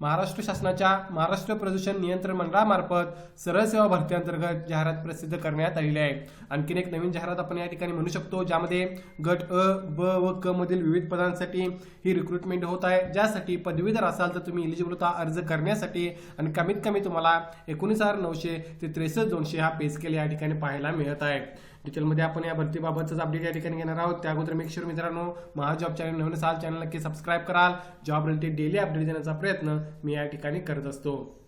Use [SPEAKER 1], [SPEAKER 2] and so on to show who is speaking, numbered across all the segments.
[SPEAKER 1] महाराष्ट्र शासनाच्या महाराष्ट्र प्रदूषण नियंत्रण मंडळामार्फत सरळ सेवा भरती अंतर्गत जाहिरात प्रसिद्ध करण्यात आलेली आहे. आणखीन एक नवीन जाहिरात आपण या ठिकाणी म्हणू शकतो ज्यामध्ये गट अ ब व क मधील विविध पदांसाठी ही रिक्रुटमेंट होत आहे. ज्यासाठी पदवीधर असाल तर तुम्ही इलिजिबलता अर्ज करण्यासाठी आणि कमीत कमी तुम्हाला एकोणीस हजार नऊशे ते त्रेसष्ट दोनशे हा पे स्केल या ठिकाणी पाहायला मिळत आहे. डिटेलमध्ये आपण या भरतीबाबतच अपडेट या ठिकाणी घेणार आहोत. त्या अगोदर मेक शुअर मित्रांनो महाजॉब चॅनल नवीन असाल चॅनल नक्की सबस्क्राईब कराल जॉब रिलेटेड डेली अपडेट देण्याचा प्रयत्न मी या ठिकाणी करत असतो.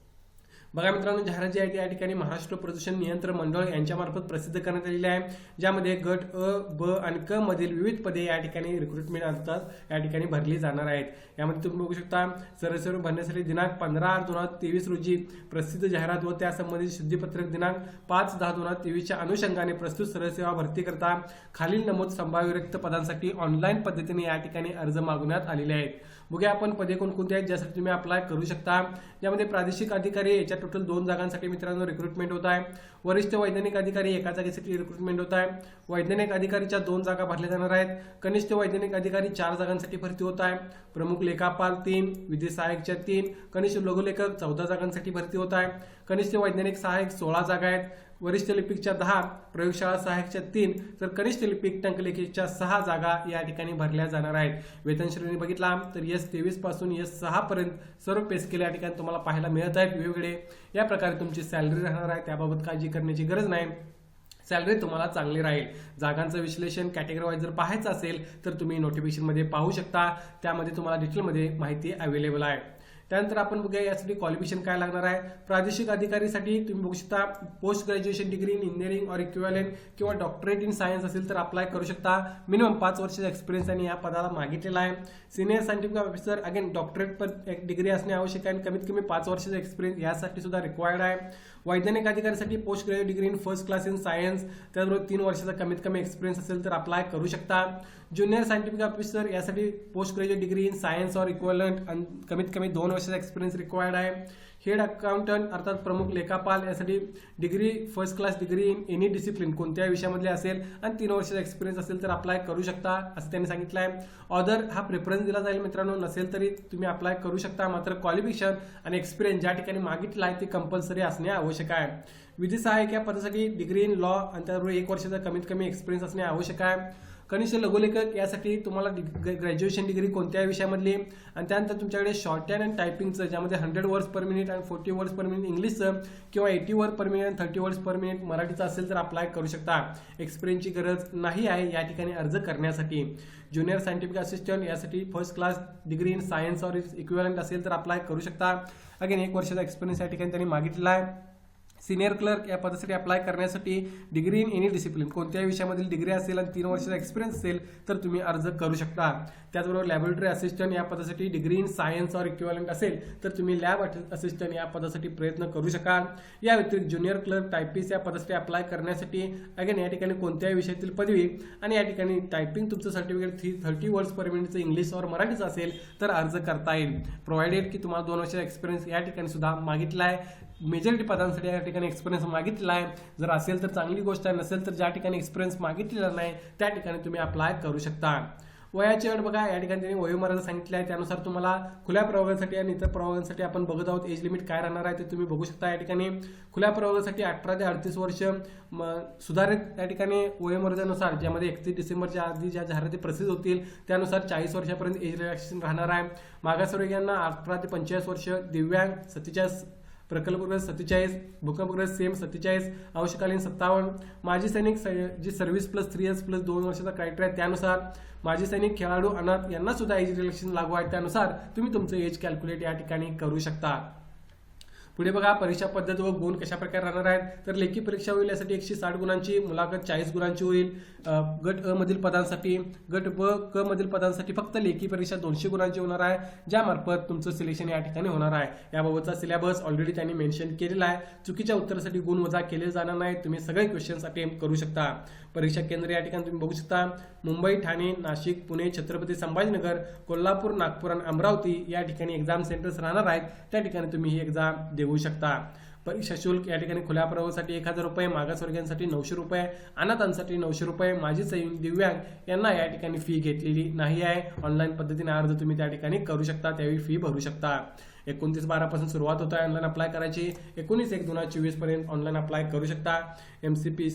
[SPEAKER 1] बघा मित्रांनो जाहिरात जी आहे ती या ठिकाणी महाराष्ट्र प्रदूषण नियंत्रण मंडळ यांच्यामार्फत प्रसिद्ध करण्यात आलेली आहे. ज्यामध्ये गट अ ब आणि क मधील विविध पदे या ठिकाणी रिक्रुटमेंट असतात या ठिकाणी भरली जाणार आहेत. यामध्ये तुम्ही बघू शकता सरसर भरण्यासाठी दिनांक पंधरा आठ दोन हजार तेवीस रोजी प्रसिद्ध जाहिरात व त्यासंबंधित शुद्धीपत्रक दिनांक पाच दहा दोन हजार तेवीसच्या अनुषंगाने प्रस्तुत सरसेवा भरती करता खालील नमूद संभाव्य रिक्त पदांसाठी ऑनलाईन पद्धतीने या ठिकाणी अर्ज मागवण्यात आलेले आहेत. बघूया आपण पदे कोणकोणते आहेत ज्यासाठी तुम्ही अप्लाय करू शकता. यामध्ये प्रादेशिक अधिकारी याच्यात टोटल दोन जागांसाठी मित्रांनो रिक्रुटमेंट होत आहे. वरिष्ठ वैज्ञानिक अधिकारी एका जागेसाठी रिक्रुटमेंट होत आहे. वैज्ञानिक अधिकारीच्या दोन जागा भरल्या जाणार आहेत. कनिष्ठ वैज्ञानिक अधिकारी चार जागांसाठी भरती होत आहे. प्रमुख लेखापाल तीन विधी सहाय्यकच्या तीन कनिष्ठ लघुलेखक चौदा जागांसाठी भरती होत आहे. कनिष्ठ वैज्ञानिक सहाय्यक सोळा जागा आहेत. वरिष्ठ लिपिकच्या दहा प्रयोगशाळा सहाय्यकच्या तीन तर कनिष्ठ लिपिक टंकलेखीच्या सहा जागा या ठिकाणी भरल्या जाणार आहेत. वेतन श्रेणी बघितला तर एस तेवीसपासून एस सहा पर्यंत सर्व पे स्केल या ठिकाणी तुम्हाला पाहायला मिळत आहेत वेगवेगळे. या प्रकारे तुमची सॅलरी राहणार आहे त्याबाबत काळजी करण्याची गरज नाही. सॅलरी तुम्हाला चांगली राहील. जागांचं विश्लेषण कॅटेगरी वाईज जर पाहायचं असेल तर तुम्ही नोटिफिकेशनमध्ये पाहू शकता. त्यामध्ये तुम्हाला डिटेलमध्ये माहिती अवेलेबल आहे. त्यानंतर आपण बघूया यासाठी क्वालिफिकेशन काय लागणार आहे. प्रादेशिक अधिकारीसाठी तुम्ही बघू शकता post graduation degree in engineering और इक्विवलेंट किंवा डॉक्टरेट इन सायन्स असेल तर अप्लाय करू शकता. मिनिमम पाच वर्षाचा एक्सपिरियन्स त्यांनी या पदाला मागितलेला आहे. Senior scientific officer again doctorate पर एक डिग्री असणे आवश्यक आहे आणि कमीत कमी पाच वर्षाचा एक्सपिरियन्स यासाठी सुद्धा रिक्वायर्ड आहे. वैज्ञानिक अधिकारीसाठी post graduate degree in first class in science त्याचबरोबर तीन वर्षाचा कमीत कमी एक्सपिरियन्स असेल तर अप्लाय करू शकता. ज्युनियर सायंटिफिक ऑफिसर यासाठी post graduate degree in science और इक्वलंट कमीत कमी दोन वर्ष वर्षाचा एक्सपिरियन्स रिक्वायर्ड आहे. हेड अकाउंटंट अर्थात प्रमुख लेखापाल यासाठी degree first class degree in any discipline कोणत्याही विषयामधले असेल आणि तीन वर्षाचा एक्सपिरियन्स असेल तर अप्लाय करू शकता असं त्यांनी सांगितलं आहे ऑदर हा प्रेफरन्स दिला जाईल मित्रांनो नसेल तरी तुम्ही अप्लाय करू शकता. मात्र क्वालिफिकेशन आणि एक्सपिरियन्स ज्या ठिकाणी मागितला आहे ते कंपल्सरी असणे आवश्यक आहे. विधी सहाय्यक या पदासाठी डिग्री इन लॉ आणि त्याबरोबर एक वर्षाचा कमीत कमी एक्सपिरियन्स असणे आवश्यक आहे. कनिष्ठ लघुलेखक यासाठी तुम्हाला ग्रॅज्युएशन डिग्री कोणत्या विषयामधली आणि त्यानंतर तुमच्याकडे शॉर्ट हँड अँड टायपिंगचं ज्यामध्ये हंड्रेड वर्ड्स पर मिनिट आणि फोर्टी वर्ड्स पर मिनिट इंग्लिशचं किंवा एटी वर्ड पर मिनिट आणि थर्टी वर्ड्स पर मिनिट मराठीचं असेल तर अप्लाय करू शकता. एक्सपिरियन्सची गरज नाही आहे या ठिकाणी अर्ज करण्यासाठी. ज्युनियर सायंटिफिक असिस्टंट यासाठी first class degree in science और इक्विवलंट असेल तर अप्लाय करू शकता. अगेन एक वर्षाचा एक्सपिरियन्स या ठिकाणी त्यांनी मागितला आहे. सिनियर क्लर्क या पदासाठी अप्लाय करण्यासाठी डिग्री इन एनी डिसिप्लिन कोणत्याही विषयामधील डिग्री असेल आणि तीन वर्षाचा एक्सपिरियन्स असेल तर तुम्ही अर्ज करू शकता. त्याचबरोबर लॅबोरेटरी असिस्टंट या पदासाठी degree in science or equivalent असेल तर तुम्ही लॅब असिस्टंट या पदासाठी प्रयत्न करू शकाल. या व्यतिरिक्त ज्युनियर क्लर्क टायपिस्ट या पदासाठी अप्लाय करण्यासाठी अगेन या ठिकाणी कोणत्याही विषयातील पदवी आणि या ठिकाणी टायपिंग तुमचं certificate three thirty words per मिनिटचं English और मराठीचं असेल तर अर्ज करता येईल. प्रोव्हाइडेड की तुम्हाला दोन वर्षाचा एक्सपिरियन्स या ठिकाणी सुद्धा मागितला आहे. मेजॉरिटी पदांसाठी या ठिकाणी एक्सपिरियन्स मागितलेला आहे. जर असेल तर चांगली गोष्ट आहे नसेल तर ज्या ठिकाणी एक्सपिरियन्स मागितलेला नाही त्या ठिकाणी तुम्ही अप्लाय करू शकता. वयाची अट बघा या ठिकाणी त्यांनी वयोमर्यादा सांगितली आहे. त्यानुसार तुम्हाला खुल्या प्रवर्गासाठी आणि इतर प्रवर्गांसाठी आपण बघत आहोत. एज लिमिट काय राहणार आहे ते तुम्ही बघू शकता या ठिकाणी. खुल्या प्रवर्गासाठी अठरा ते अडतीस वर्ष सुधारित या ठिकाणी वयोमर्यादेनुसार ज्यामध्ये एकतीस डिसेंबरच्या आधी ज्या जाहिराती प्रसिद्ध होतील त्यानुसार चाळीस वर्षापर्यंत एज रिलॅक्सेशन राहणार आहे. मागासवर्गीयांना अठरा ते पंचेचाळीस वर्ष दिव्यांग सत्तेचाळीस प्रकल्पग्रस्त सत्तेचाळीस भूकंपग्रस्त सेम सत्तेचाळीस अंशकालीन सत्तावन्न. माजी सैनिक जी service plus three years plus दोन वर्षाचा क्रायटेरिया त्यानुसार माजी सैनिक खेळाडू अनाथ यांना सुद्धा एज रिलेक्शन लागू आहे त्यानुसार तुम्ही तुमचं एज कॅल्क्युलेट या ठिकाणी करू शकता. पुढे बघा परीक्षा पद्धत व गुण कशा प्रकारे राहणार आहेत? तर लेखी परीक्षा होईल यासाठी एकशे साठ गुणांची मुलाखत चाळीस गुणांची होईल. गट अ मधील पदांसाठी गट ब क मधील पदांसाठी फक्त लेखी परीक्षा दोनशे गुणांची होणार आहे ज्यामार्फत तुमचं सिलेक्शन या ठिकाणी होणार आहे. याबाबतचा सिलेबस ऑलरेडी त्यांनी मेन्शन केलेला आहे. चुकीच्या उत्तरासाठी गुण वजा केले जाणार नाही तुम्ही सगळे क्वेश्चन्स अटेम्प्ट करू शकता. परीक्षा केंद्र या ठिकाणी तुम्ही बघू शकता. मुंबई ठाणे नाशिक पुणे छत्रपती संभाजीनगर कोल्हापूर नागपूर आणि अमरावती या ठिकाणी एक्झाम सेंटर्स राहणार आहेत. त्या ठिकाणी तुम्ही ही एक्झाम देऊ शकता. परीक्षा शुल्क या ठिकाणी खुल्या प्रवाहासाठी एक हजार रुपये मागासवर्गीयांसाठी नऊशे रुपये अनाथांसाठी नऊशे रुपये माजी सैनिक दिव्यांग यांना या ठिकाणी फी घेतलेली नाही आहे. ऑनलाईन पद्धतीने अर्ज तुम्ही त्या ठिकाणी करू शकता त्यावेळी फी भरू शकता. एकोणतीस बारापासून सुरुवात होत आहे ऑनलाईन अप्लाय करायची. एकोणीस एक दोन हजार चोवीसपर्यंत ऑनलाईन अप्लाय करू शकता. M C P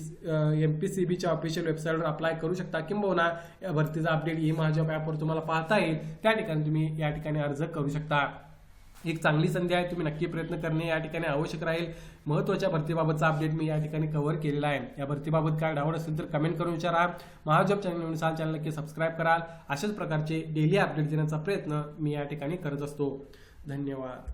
[SPEAKER 1] M P C बीच्या ऑफिशियल वेबसाईटवर अप्लाय करू शकता. किंबहुना या भरतीचा अपडेट ई माझ्या ॲपवर तुम्हाला पाहता येईल. त्या ठिकाणी तुम्ही या ठिकाणी अर्ज करू शकता. एक चांगली संधी आहे तुम्ही नक्की प्रयत्न करणे या ठिकाणी आवश्यक राहील. महत्त्वाच्या भरतीबाबतचा अपडेट मी या ठिकाणी कव्हर केलेला आहे. या भरतीबाबत काय डाऊट असेल तर कमेंट करून विचारा. महाजॉब चॅनल म्हणून साल चॅनल नक्की सबस्क्राईब कराल. अशाच प्रकारचे डेली अपडेट देण्याचा प्रयत्न मी या ठिकाणी करत असतो. धन्यवाद.